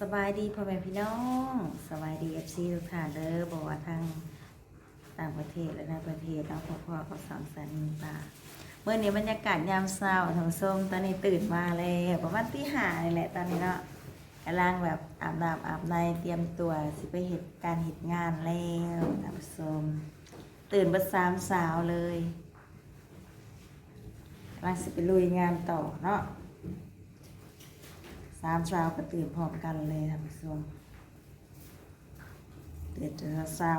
สบายดีพ่อแม่พี่น้องสบายดีเอฟซีทุกท่านเด้อบอกว่าทางต่างประเทศและในประเทศเนาะพ่อพ่อก็สังสรรค์ป่าเมื่อนี้บรรยากาศยามเช้าทางส้มตอนนี้ตื่นมาเลยประมาณตีห้านี่แหละตอนนี้เนาะกำลังแบบอาบน้ำอาบในเตรียมตัวสิไปเหตุการเหตุงานแล้วทางส้มตื่นเบัดสามสาวเลยกำลังสิไปลุยงานต่อเนาะ สามสาวก็ตื่นพร้อมกันเลยท่านผู้ชมตื่นแต่เช้า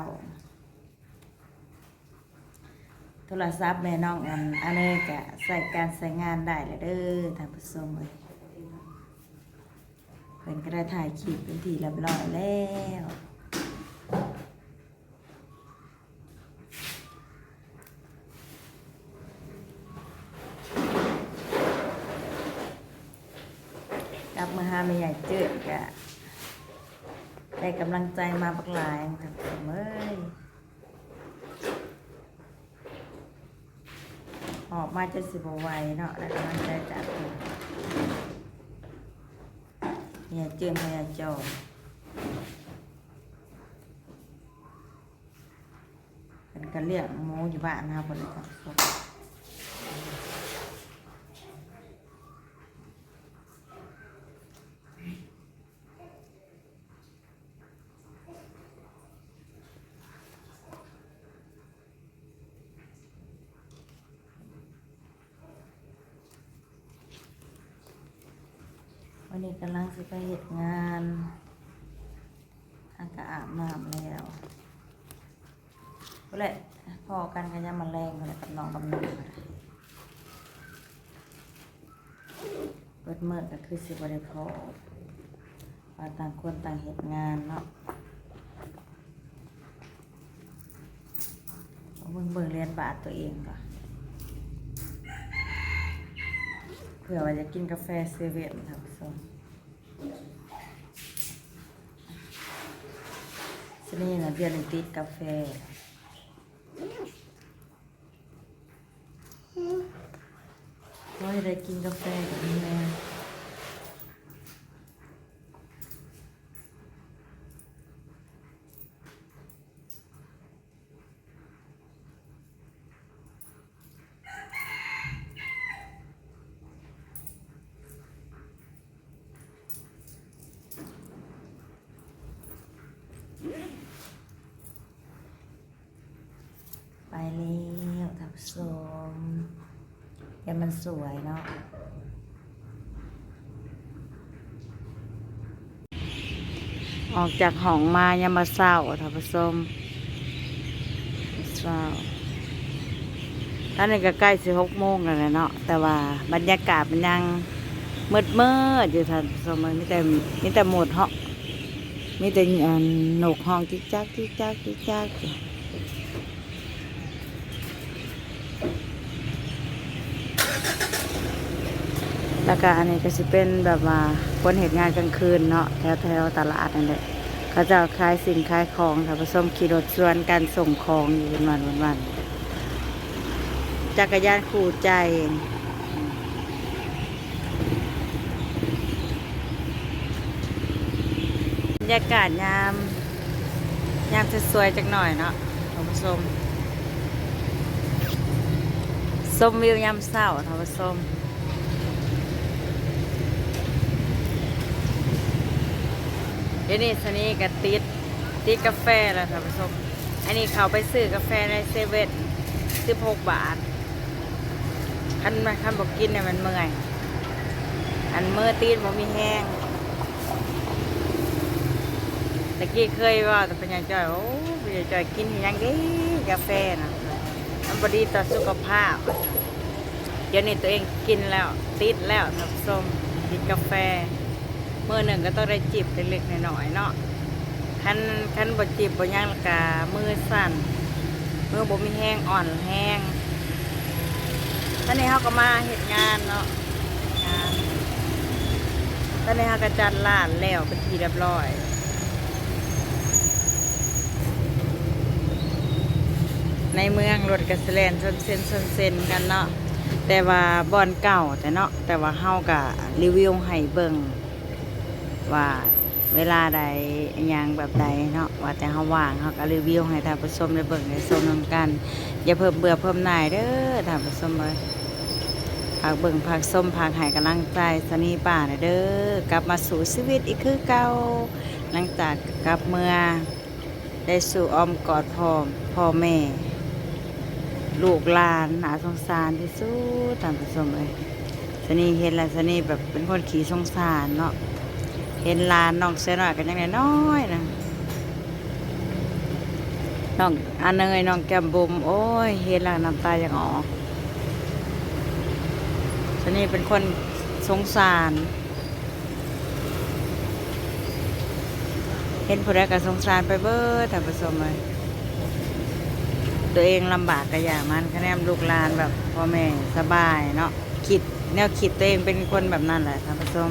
โทรศัพท์แม่น้องอันอันนี้ก็ใส่การใส่งานได้แล้วเด้อท่านผู้ชมเลยเป็นกระถ่ายขีดเป็นทีเรียบร้อยแล้วกลับมาหาแม่ใหญ่เจิดก็ได้กำลัง ใจมาบักหลายท่านผู้ชมเอ้ยออกมาจะสิบไหวเนาะแล้วกำลังใจจากเนี่ยเจิมพยาจอเป็นกันเรียกหมูอยู่บ้านนะครับคนเลยครับ วันนี้กำลังสิไปเหตุงานทากะอาบน้ำแล้วก็แหละพอกันกันยามมาแรงกันกับน้องกำนันเปิดเมื่อก็คือสิบริพอว่าต่างคนต่างเหตุงานเนาะเอาเบิ่งเบิ่งเรียนบาทตัวเองก่อน เผื่อว่าจะกินกาแฟเซเว่นครับผู้ชมสนี่นะเดือนหนึ่งติดกาแฟว่าได้กินกาแฟกับแม่ไปแล้วท่านผู้ชม เดี๋ยวมันสวยเนาะออกจากห้องมายังมาเศร้าท่านผู้ชมเศร้าตอนนี้ก็ใกล้สิหกโมงแล้วเนาะแต่ว่าบรรยากาศมันยังมืดมืดอยู่ท่านผู้ชมมันมีแต่มีแต่หมดห้องมีแต่หนกห้องจิ๊กจักจิ๊กจักจิ๊กจัก แล้วก็อันนี้ก็จะเป็นแบบว่าคนเหตุงานกลางคืนเนาะแถวแถวตลาดนั่นแหละเขาจะขายสิ่งขายของค่ะผสมขี่รถชวนกันส่งของอยู่วันวันวันวันจักรยานคู่ใจบรรยากาศยามยามจะสวยจักหน่อยเนาะท่านผู้ชมชมวิวยามเศร้าท่านผู้ชม เดี๋ยวนี้สนี้ก็ติดติดกาแฟแล้วท่านผู้ชมอันนี้เขาไปซื้อกาแฟในเซเว่นสิบหกบาทคันมันคันบอกกินเนี่ยมันเมื่อยอันเมื่อตีนผมมีแห้งตะกี้เคยว่าแต่เป็นยังจอยโอ้เป็นยังจอยกินยังดีกาแฟนะมันบดีต่อสุขภาพ เดี๋ยวนี้ตัวเองกินแล้ว ติดแล้วท่านผู้ชมกินกาแฟ เมื่อหนึ่งก็ต้องได้จิบเล็กๆหน่อยๆเนาะคันคันบดจิบบดย่างละกามือสั่นมือบ่มีแห้งอ่อนแห้งตอนนี้เขาก็มาเหตุงานเนาะงานตอนนี้เขาก็จัดร้านแล้วเป็นทีเรียบร้อยในเมืองรถกระแลนชนเส้นชนเส้นกันเนาะแต่ว่าบอนเก่าแต่เนาะแต่ว่าเฮาก็รีวิวให้เบิ่ง ว่าเวลาใดอิหยังแบบใดเนาะว่าแต่เฮาว่างเฮาก็รีวิวให้ท่านผู้ชมได้เบิ่งได้ชมนํกัน อย่าเพิ่มเบื่อเพิ่มหน่ายเด้อท่านผู้ชมเอ้ยฝากเบิ่งฝากส้มฝากให้กำลังใจสนีป่าหน่ยเด้อกลับมาสู่ชีวิตอีกคือเก่าหลังจากกลับเมื่อได้สู่อ้อมกอดพ่อพ่อแม่ ลูกหลานหนาสงสารที่สุดท่านผู้ชมเอ้ยสนีเห็นแล้วสนีแบบเป็นคนขี้สงสารเนาะ เห็นลานน้องเสียหน่อกันยังไงน้อยนะน้องอันเนยน้องแก้มบุมโอ้ย เห็นแล้วน้ำตาอยังออกสนีเป็นคนสงสาร เห็นผู้ใดก็สงสารไปเบิดท่านผู้ชมเลยตัวเองลำบากก็อย่ามันคะแนนลูกลานแบบพ่อแม่สบายเนาะคิดแนวคิดตัวเองเป็นคนแบบนั้นแหละท่านผู้ชม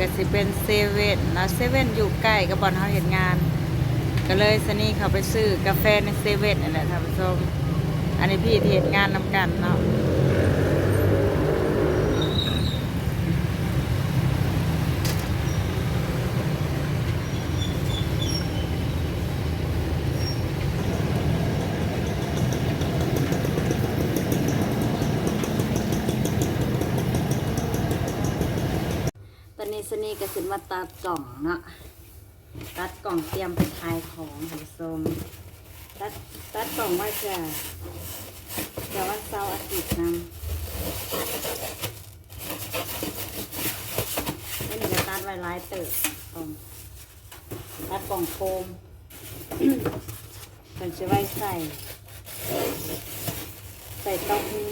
ก็สิเป็นเซเว่นนะเซเว่นอยู่ใกล้กับบอนเฮาเห็นงาน ก็เลยสนี่เขาไปซื้อกาแฟในเซเว่นนั่นแหละท่านผู้ชมอันนี้พี่ที่เห็นงานนำกันเนาะ สนี่ก็สิมาตัดกล่องเนาะตัดกล่องเตรียมไปขายของค่ะผู้ชมตัดตัดกล่องว่าจะจะวันเสาร์อาทิตย์นะไม่มีกระตัดไว้หลายเติบกตัดกล่องโฟมมันจะไว้ใส่ ใส่เต้าหู้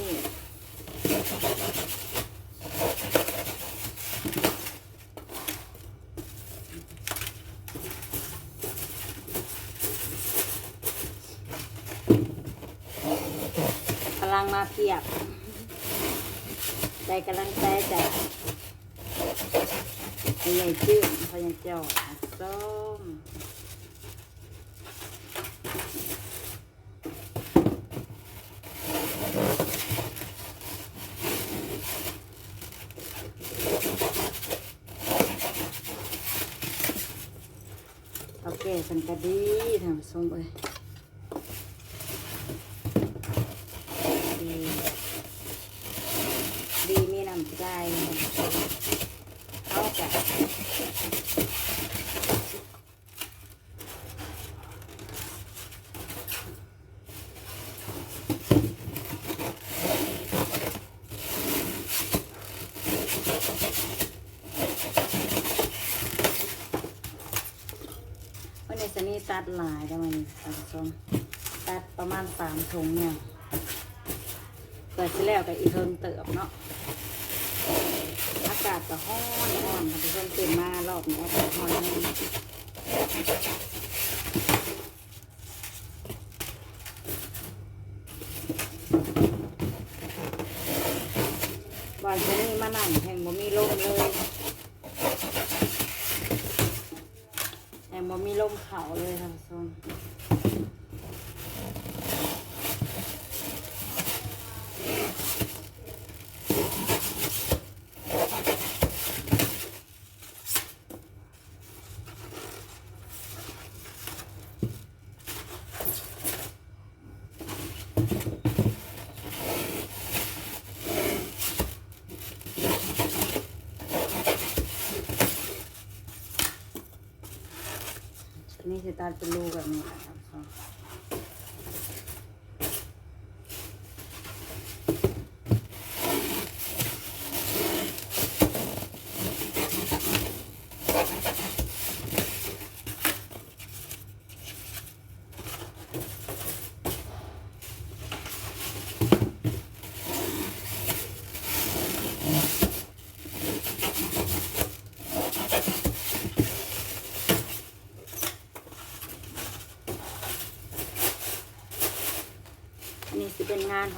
พลังมาเพียบ ใจกำลังใจจากไอ้ใหญ่จื้อพญาเจ้าส้มโอเคสันกะดีทำส้มเลย ดีดีมีน้ำใจเอาจ้ะวันนี้สนี่ ตัดหลายได้มันท่านผู้ชมตัดประมาณสามถุงเนี่ยเปิดไปแล้วกับอีเทิงเติบเนาะอากาศก็ห้อนห้อนท่านผู้ชมตื่นมารอบนี้อากาศห้อนแน่วันนี้มานั่งแห่งบ่มีลมเลยแห่งบ่มีลมเขาเลย ค่ะทุกคนนี่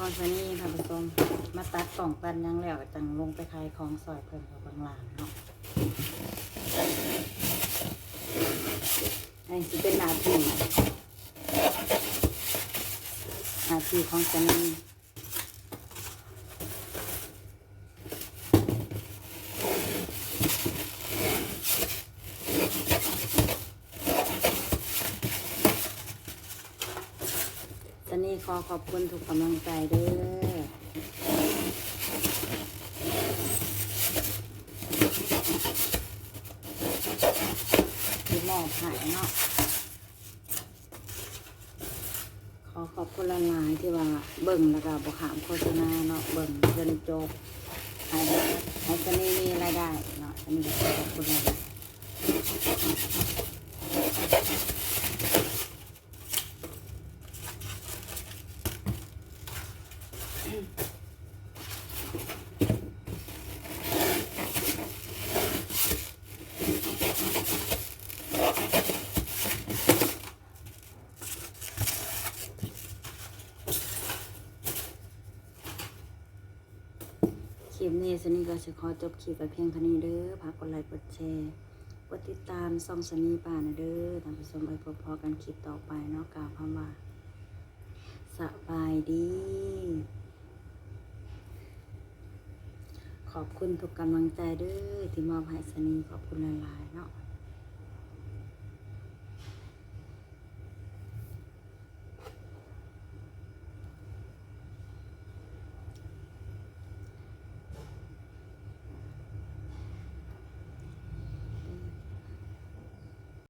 อตาเป็นซนี้แหละครับานของสนี่ท่านผู้ชมมาตัดกล่องตันยังแล้วจังลงไปขายของซอยเพิ่มกับบางหลานเนาะอันนี้สิเป็นหนาทีหนาทีของสนี่ สนี่ขอขอบคุณทุกกำลังใจเด้อที่มอบให้เนาะ ขอขอบคุณหลายที่ว่าเบิ่งแล้วก็บขามโฆษณาเนาะเบิ่งจนจบให้ให้สนีมีรายได้เนาะสนีขอบคุณหลายๆค ลิปนี้สนีก็จะขอจบคลิปไปเพียงเท่านี้เด้อพักกดไลค์กดแชร์กดติดตามซ่องสนีป่านะเด้อตามผู้ชมไปพบพอกันคลิปต่อไปเนาะกล่าวคำว่าสบายดี ขอบคุณทุกกำลังใจเด้อที่มอบให้สนีขอบคุณหลายๆเนาะ